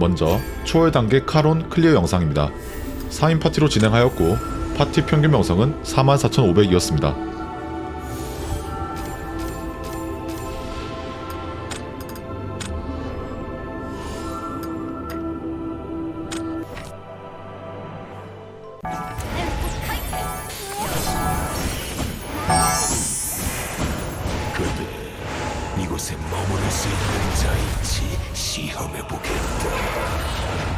먼저 초월 단계 카론 클리어 영상입니다. 4인 파티로 진행하였고 파티 평균 명성은 44,500이었습니다. 이곳에 머무를 수 있는 자인지 시험해 보겠다.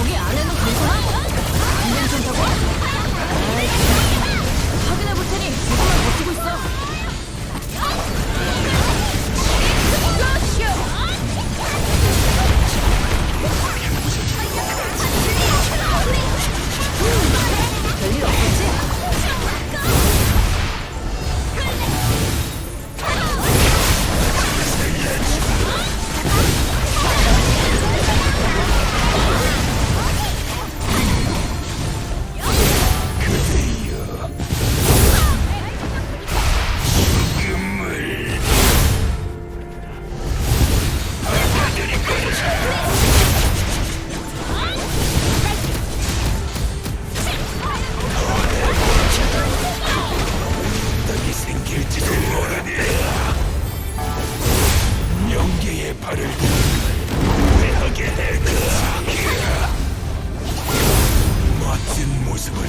거기 안에는 괜찮아? 안 괜찮다고? 확인해 볼 테니 조금만 버티고 있어. 이 생길지도 모르니 명계의 발을 후회하게 해가 멋진 모습을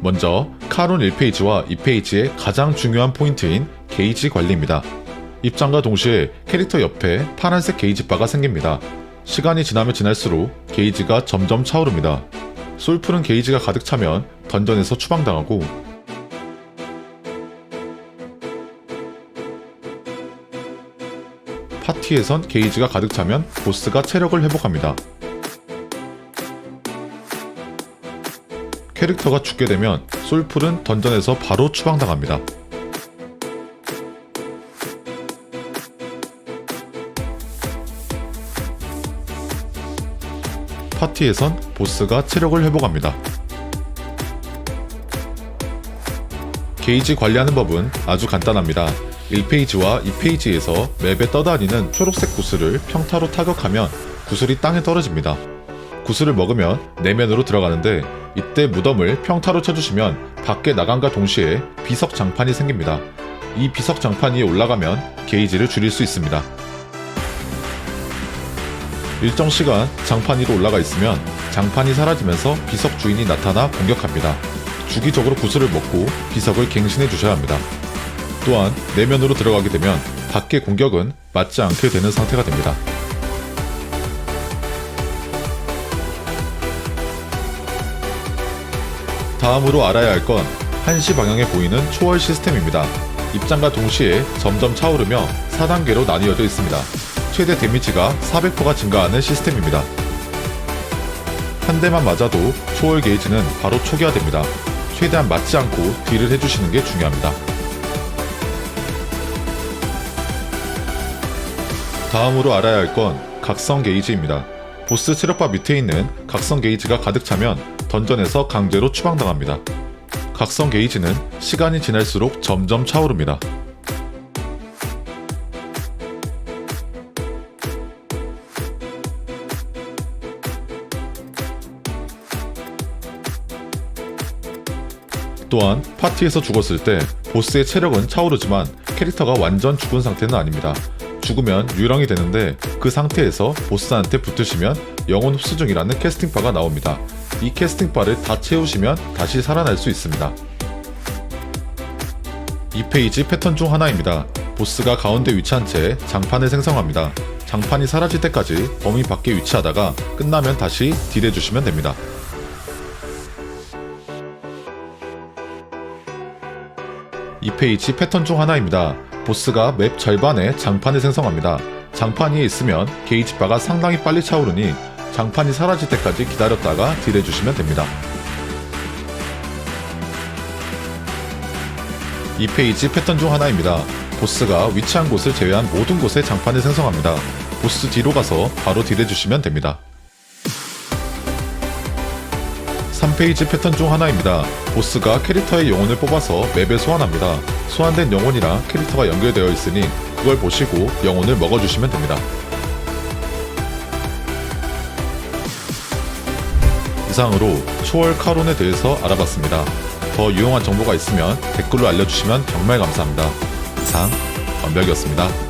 먼저 카론 1페이지와 2페이지의 가장 중요한 포인트인 게이지 관리입니다. 입장과 동시에 캐릭터 옆에 파란색 게이지 바가 생깁니다. 시간이 지나면 지날수록 게이지가 점점 차오릅니다. 솔풀은 게이지가 가득 차면 던전에서 추방당하고 파티에선 게이지가 가득 차면 보스가 체력을 회복합니다. 캐릭터가 죽게 되면 솔풀은 던전에서 바로 추방당합니다. 파티에선 보스가 체력을 회복합니다. 게이지 관리하는 법은 아주 간단합니다. 1페이지와 2페이지에서 맵에 떠다니는 초록색 구슬을 평타로 타격하면 구슬이 땅에 떨어집니다. 구슬을 먹으면 내면으로 들어가는데 이때 무덤을 평타로 쳐주시면 밖에 나간과 동시에 비석 장판이 생깁니다. 이 비석 장판 위에 올라가면 게이지를 줄일 수 있습니다. 일정 시간 장판 위로 올라가 있으면 장판이 사라지면서 비석 주인이 나타나 공격합니다. 주기적으로 구슬을 먹고 비석을 갱신해 주셔야 합니다. 또한 내면으로 들어가게 되면 밖의 공격은 맞지 않게 되는 상태가 됩니다. 다음으로 알아야 할건 1시 방향에 보이는 초월 시스템입니다. 입장과 동시에 점점 차오르며 4단계로 나뉘어져 있습니다. 최대 데미지가 400%가 증가하는 시스템입니다. 한 대만 맞아도 초월 게이지는 바로 초기화됩니다. 최대한 맞지 않고 딜을 해주시는 게 중요합니다. 다음으로 알아야 할 건 각성 게이지입니다. 보스 체력바 밑에 있는 각성 게이지가 가득 차면 던전에서 강제로 추방당합니다. 각성 게이지는 시간이 지날수록 점점 차오릅니다. 또한 파티에서 죽었을 때 보스의 체력은 차오르지만 캐릭터가 완전 죽은 상태는 아닙니다. 죽으면 유령이 되는데 그 상태에서 보스한테 붙으시면 영혼 흡수 중이라는 캐스팅바가 나옵니다. 이 캐스팅바를 다 채우시면 다시 살아날 수 있습니다. 이 페이지 패턴 중 하나입니다. 보스가 가운데 위치한 채 장판을 생성합니다. 장판이 사라질 때까지 범위 밖에 위치하다가 끝나면 다시 딜해주시면 됩니다. 이 페이지 패턴 중 하나입니다. 보스가 맵 절반에 장판을 생성합니다. 장판 위에 있으면 게이지 바가 상당히 빨리 차오르니 장판이 사라질 때까지 기다렸다가 딜해주시면 됩니다. 이 페이지 패턴 중 하나입니다. 보스가 위치한 곳을 제외한 모든 곳에 장판을 생성합니다. 보스 뒤로 가서 바로 딜해주시면 됩니다. 3페이지 패턴 중 하나입니다. 보스가 캐릭터의 영혼을 뽑아서 맵에 소환합니다. 소환된 영혼이랑 캐릭터가 연결되어 있으니 그걸 보시고 영혼을 먹어주시면 됩니다. 이상으로 초월 카론에 대해서 알아봤습니다. 더 유용한 정보가 있으면 댓글로 알려주시면 정말 감사합니다. 이상, 원벽이었습니다.